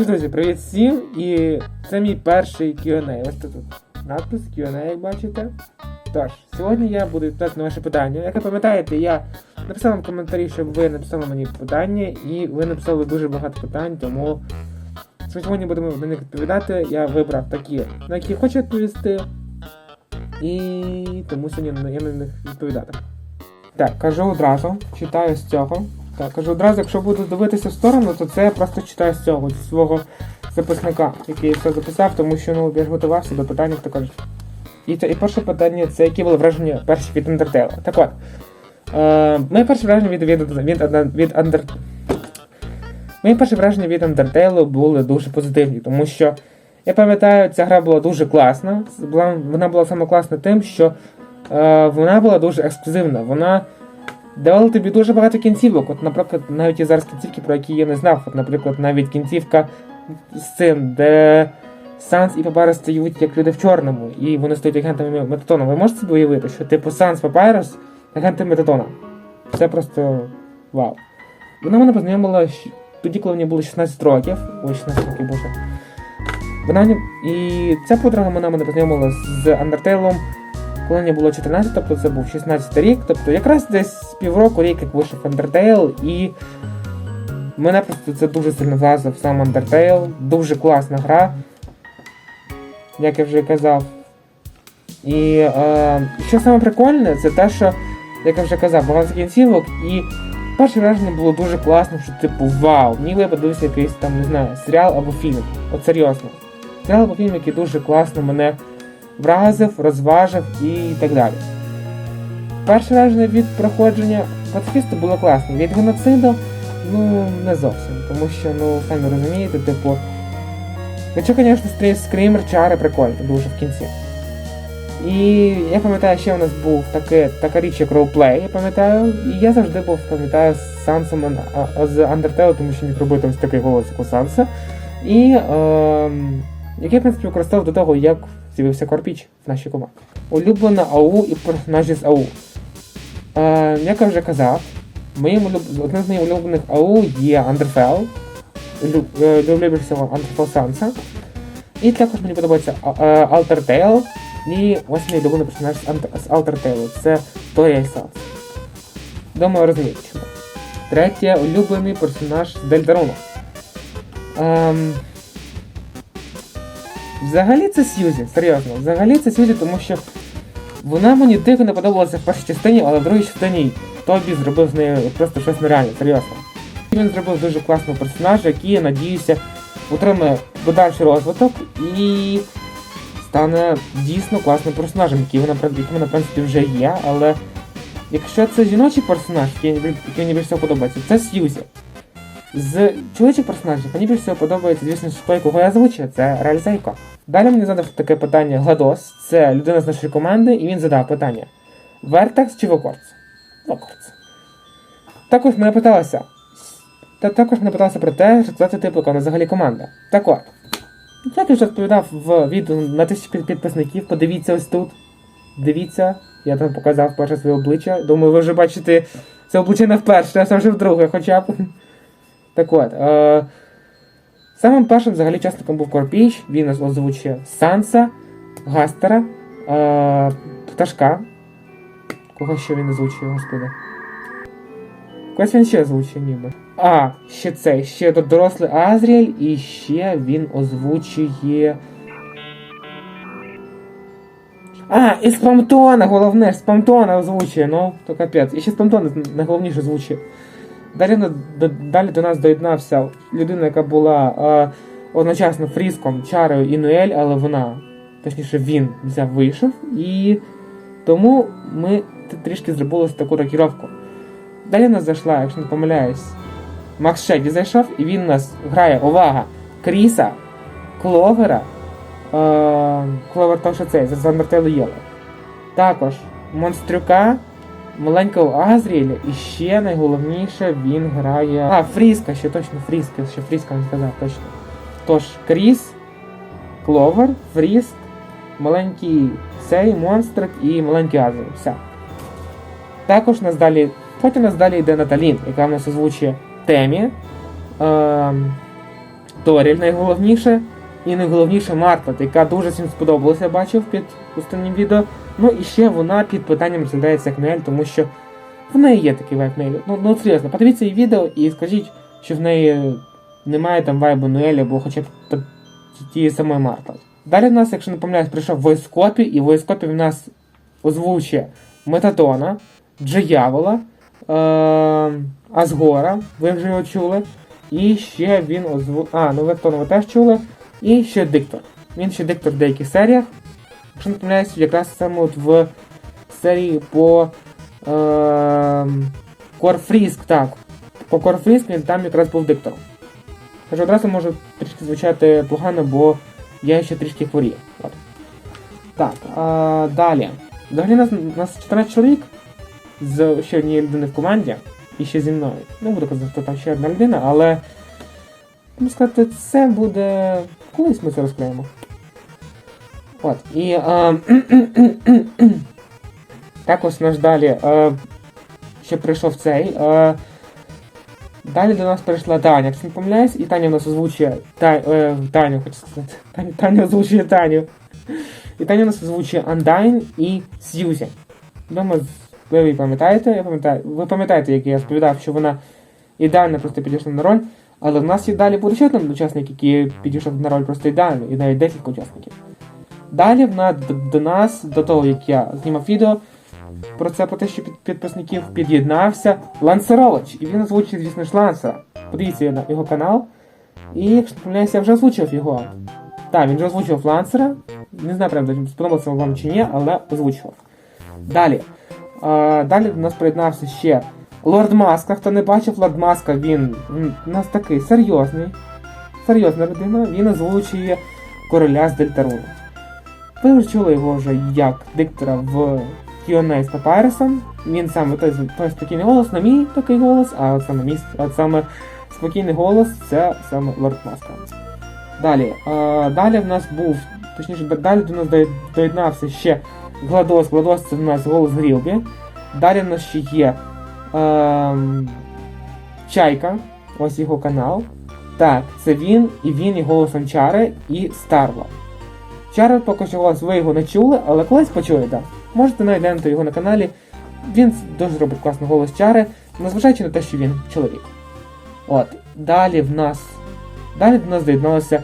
що, друзі, привіт всім! І це мій перший Q&A. Ось тут надпис Q&A, як бачите. Тож, сьогодні я буду відповідати на ваше питання. Як ви пам'ятаєте, я написав вам коментарі, щоб ви написали мені питання, і ви написали дуже багато питань, тому сьогодні будемо на них відповідати. Я вибрав такі, на які хочу відповісти. І тому сьогодні я на них відповідати. Так, кажу одразу, читаю з цього. Так, кажу одразу, якщо буду дивитися в сторону, то це я просто читаю з цього, зі свого записника, який я все записав, тому що ну, я ж готувався до питань, кажуть. І, це, і перше питання це які були враження перші від Undertale. Так от. Е, моє перше враження від, від, від, від, Under... Мої перші враження від Undertale були дуже позитивні, тому що я пам'ятаю, ця гра була дуже класна. Вона була саме класна тим, що е, вона була дуже ексклюзивна. Вона давала тобі дуже багато кінцівок. От, наприклад, навіть є зараз кінцівки, про які я не знав. От, наприклад, навіть кінцівка з де Санс і Папайрус стають як люди в чорному, і вони стають агентами Метатона. Ви можете собі уявити, що типу Санс Папайрус агенти Метатона. Це просто вау. Вона мене познайомила тоді, коли мені було 16 років. Ой, 16 років боже. Вона. І ця подруга мене мене познайомила з Undertale, коли було 14, тобто це був 16 рік. Тобто якраз десь півроку рік, як вийшов Undertale, і мене просто це дуже сильно вразив сам Undertale. Дуже класна гра, як я вже казав. І е, що саме прикольне, це те, що, як я вже казав, багато кінцівок, і перше враження було дуже класно, що типу вау, ніби я подивився якийсь там, не знаю, серіал або фільм. От серйозно. Серіал або фільм, який дуже класно мене вразив, розважив і так далі. Перше враження від проходження пацифісту було класно. Від геноциду, ну, не зовсім. Тому що, ну, самі розумієте, типу. Хоча, звісно, стрій скрімер, чари прикольно, дуже в кінці. І я пам'ятаю, ще у нас був таке, така річ, як ролплей, я пам'ятаю. І я завжди був, пам'ятаю, з Сансом з Undertale, тому що міг робити ось такий голос, як у Санса. І ем, який, в принципі, використовував до того, як з'явився Корпіч в нашій команді. Улюблена АУ і персонажі з АУ. Е, як я вже казав, моїм улюб... одним з моїх улюблених АУ є. Лю... е, Люблю більше всього Underfell Санса. І також мені подобається а- Alter Tale. І ось мій улюблений персонаж з Alter Tale. Це Торія Санс. Думаю, розумієте. Третє улюблений персонаж з Дельтаруну. Ем... Взагалі це Сьюзі, серйозно. Взагалі це Сьюзі, тому що вона мені дико не подобалася в першій частині, але в другій частині Тобі зробив з нею просто щось нереальне, серйозно. Він зробив дуже класного персонажа, який, я надіюся, отримає подальший розвиток і стане дійсно класним персонажем, який вона, який вона, в принципі, вже є, але якщо це жіночий персонаж, який, мені- більше подобається, це Сьюзі. З чоловічих персонажів мені більше всього подобається, звісно, той, кого я озвучую, це Реалізейко. Далі мені задав таке питання Гладос, це людина з нашої команди, і він задав питання: Вертекс чи Вокорц? Вокорц. Також мене питалося. Та також мене питалося про те, що це типу, яка взагалі команда. Так от. Як я вже розповідав в відео на тисячі підписників, подивіться ось тут. Дивіться, я там показав перше своє обличчя. Думаю, ви вже бачите це обличчя не вперше, а це вже вдруге хоча б. Так от. Е- самим першим взагалі учасником був Корпіч, він озвучує Санса, Гастера, е- Пташка. Кого ще він озвучує, господи? Когось він ще озвучує ніби. А, ще цей, ще до- дорослий Азріель, і ще він озвучує. А, і Спамтона, головне, Спамтона озвучує, ну, то капець. І ще Спамтона найголовніше озвучує. Далі, далі до нас доєднався людина, яка була е, одночасно Фріском, Чарою і Ноель, але вона, точніше, він взяв вийшов, і тому ми трішки зробили таку рокіровку. Далі нас зайшла, якщо не помиляюсь, Макс Шеді зайшов, і він нас грає, увага, Кріса, Кловера, е, Кловер то, що цей, з Yellow. Також Монстрюка, маленького Азріеля, і ще найголовніше він грає. А, Фріска, ще точно Фріска, ще Фріска не сказав, точно. Тож, Кріс, Кловер, Фріск, маленький цей монстрик і маленький Азріель. Все. Також нас далі. Потім нас далі йде Наталін, яка в нас озвучує темі. Ем, Торіль найголовніше. І найголовніше Марта, яка дуже всім сподобалася, бачив під останнім відео. Ну і ще вона під питанням розглядається як Ноель, тому що в неї є такий вайб Ноелі. Ну, ну серйозно, подивіться її відео і скажіть, що в неї немає там вайбу Ноелі, або хоча б тієї самої Марта. Далі в нас, якщо не помиляюсь, прийшов Войскопі, і Войскопі в нас озвучує Метадона, Джиявола, е- Азгора, ви вже його чули. І ще він озву... А, ну Метадона ви теж чули. І ще диктор. Він ще диктор в деяких серіях. Якщо не помиляюсь, якраз саме от в серії по е- Корфріск, так. По Корфріск він там якраз був диктором. Тож одразу може трішки звучати погано, бо я ще трішки хворію. От. Так, а, далі. Взагалі нас, нас 14 чоловік з ще однією людиною в команді і ще зі мною. Не буду казати, що там ще одна людина, але можна сказати, це буде. Колись ми це розклеїмо. От. І а, також наш далі а, ще прийшов цей. А, Далі до нас прийшла Таня, якщо не помиляюсь, і Таня у нас озвучує та, е, Таню, хочу сказати. Таня, Таня озвучує Таню. І Таня у нас озвучує Андайн і Сьюзі. Думаю, ви пам'ятаєте, я пам'ятаю. Ви пам'ятаєте, як я розповідав, що вона ідеально просто підійшла на роль. Але в нас є далі буде ще один учасник, який підійшов на роль просто ідеально, і навіть декілька учасників. Далі в нас, до, нас, до того як я знімав відео, про це про те, що під підписників під'єднався Лансерович. І він озвучив, звісно ж, Лансера. Подивіться на його канал. І якщо помиляюся, я вже озвучив його. Так, він вже озвучив Лансера. Не знаю, правда, чи сподобався вам чи ні, але озвучував. Далі. А, далі до нас приєднався ще Лорд Маска. Хто не бачив Лорд Маска, він, у нас такий серйозний. Серйозна людина. Він озвучує короля з Дельтаруну. Ви вже чули його вже як диктора в Q&A з Папайросом. Він саме той, той спокійний голос, на мій такий голос, а от саме міст, от саме спокійний голос це саме Лорд Маска. Далі. А, далі в нас був, точніше, далі до нас доєднався ще Гладос. Гладос це в нас голос Грілбі. Далі в нас ще є ем, Чайка, ось його канал. Так, це він, і він і голосом Чари, і Старла. Чари поки що голос ви його не чули, але колись почуєте. Можете знайдете його на каналі. Він дуже робить класний голос Чари, незважаючи на те, що він чоловік. От. Далі в нас. Далі до нас доєдналася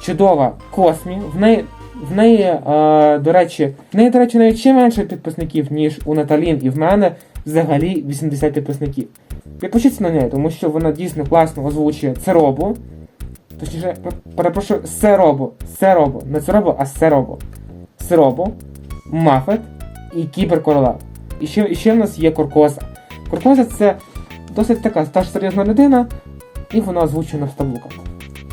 чудова Космі. В неї, в неї, е, до речі, в неї, до речі, навіть ще менше підписників, ніж у Наталін, і в мене взагалі 80 підписників. Підпишіться на неї, тому що вона дійсно класно озвучує Церобу. Точніше, пер- перепрошую, Серобу. Серобу. Не Церобу, а Серобу. Серобу, Мафет і Кіберкорола. І ще, і ще в нас є Коркоза. Коркоза це досить така та ж серйозна людина, і вона озвучує на вставлуках.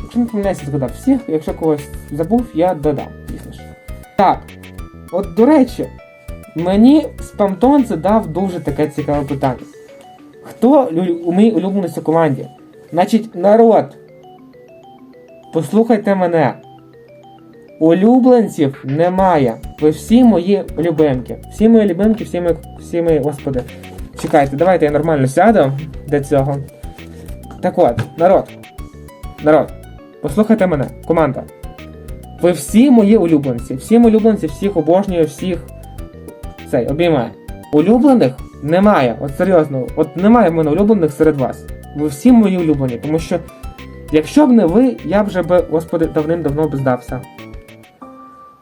Якщо не помиляюся, згадав всіх, якщо когось забув, я додам, звісно ж. Так, от до речі, мені Спамтон задав дуже таке цікаве питання. Хто у моїй улюбленій команді? Значить, народ, послухайте мене. Улюбленців немає. Ви всі мої любимки. Всі мої любимки, всі мої, всі мої, господи. Чекайте, давайте я нормально сяду до цього. Так от, народ. Народ, послухайте мене, команда. Ви всі мої улюбленці. Всі мої улюбленці, всіх обожнюю, всіх. Цей, обіймаю. Улюблених немає. От серйозно, от немає в мене улюблених серед вас. Ви всі мої улюблені, тому що якщо б не ви, я б вже би, господи, давним-давно б здався.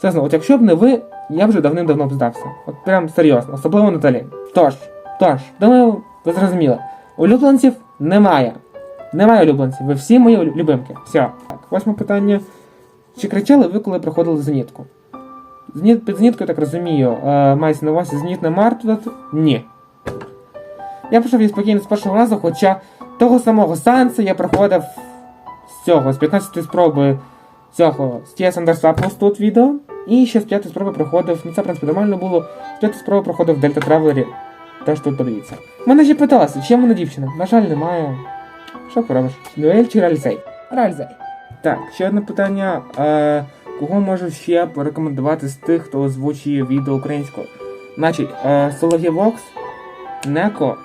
Чесно, от якщо б не ви, я б вже давним-давно б здався. От прям серйозно, особливо Наталі. Тож, тож, думаю, ви зрозуміли. Улюбленців немає. Немає улюбленців. Ви всі мої любимки. Все. Так, восьме питання. Чи кричали ви, коли проходили зенітку? Зеніт, під зеніткою, так розумію, е, мається на увазі зенітна мартва? Ні. Я пройшов її спокійно з першого разу, хоча того самого сеансу я проходив цього, з 15 спроби цього TS Undersapos тут відео. І ще з 5 спроби проходив, ну це в принципі нормально було. З 5 спроби проходив Delta Traveler. Теж тут подивіться. Мене ще питалася, чим вона дівчина? На жаль, немає. Що поробиш? Дуель чи Ральзей? Ральзей. Так, ще одне питання. Е, кого можу ще порекомендувати з тих, хто озвучує відео українською? Значить, е, Сологівокс, Неко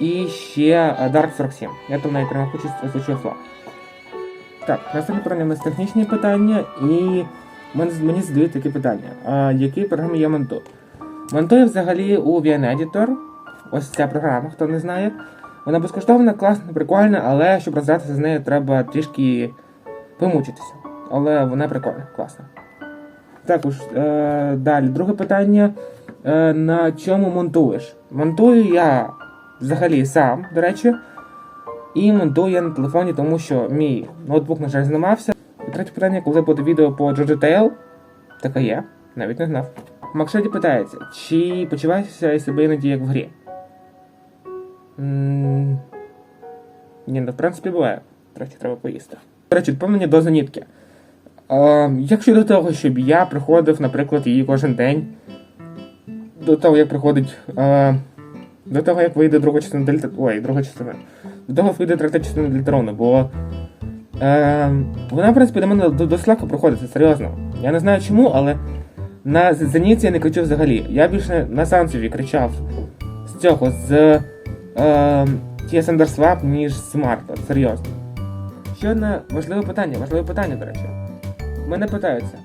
і ще е, Dark 47. Я там навіть прямо хочу озвучую флаг. Так, наступне питання у нас технічні питання, і мен- мені задають таке питання. А якій програмі я монтую? Монтую взагалі у VN-Editor. Ось ця програма, хто не знає. Вона безкоштовна, класна, прикольна, але щоб розбиратися з нею, треба трішки помучитися. Але вона прикольна, класна. Також е, далі, друге питання. Е, на чому монтуєш? Монтую я взагалі сам, до речі. І монтую я на телефоні, тому що мій ноутбук, на жаль, зламався. І третє питання, коли буде відео по Джорджі Тейл, таке є, навіть не знав. Макшеді питається, чи почуваєшся себе іноді як в грі? Ні, ну в принципі буває. Трохи треба поїсти. До речі, доповнення до занітки. Е, як щодо того, щоб я приходив, наприклад, її кожен день, до того, як приходить. До того, як вийде друга частина дельта. Ой, друга частина. До вийде третя частина дельтарону, бо. Е, вона, в принципі, до мене до- досить легко проходить, серйозно. Я не знаю чому, але на Зеніці я не кричу взагалі. Я більше на Сансові кричав з цього, з е, TS Underswap, ніж з Марта, серйозно. Ще одне важливе питання, важливе питання, до речі. Мене питаються.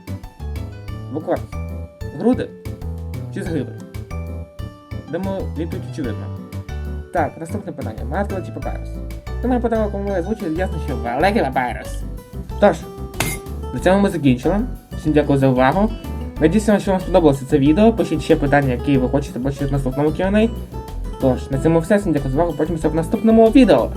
Буквально. Груди чи згиби? Дамо відповідь очевидно. Так, наступне питання. Маткала чи папайрус? Ти мене питала, кому я звучить, ясно, що великий папайрус. Тож, на цьому ми закінчили. Всім дякую за увагу. Надіюся, що вам сподобалося це відео. Пишіть ще питання, які ви хочете бачити в наступному Q&A. Тож, на цьому все. Всім дякую за увагу. Побачимося в наступному відео.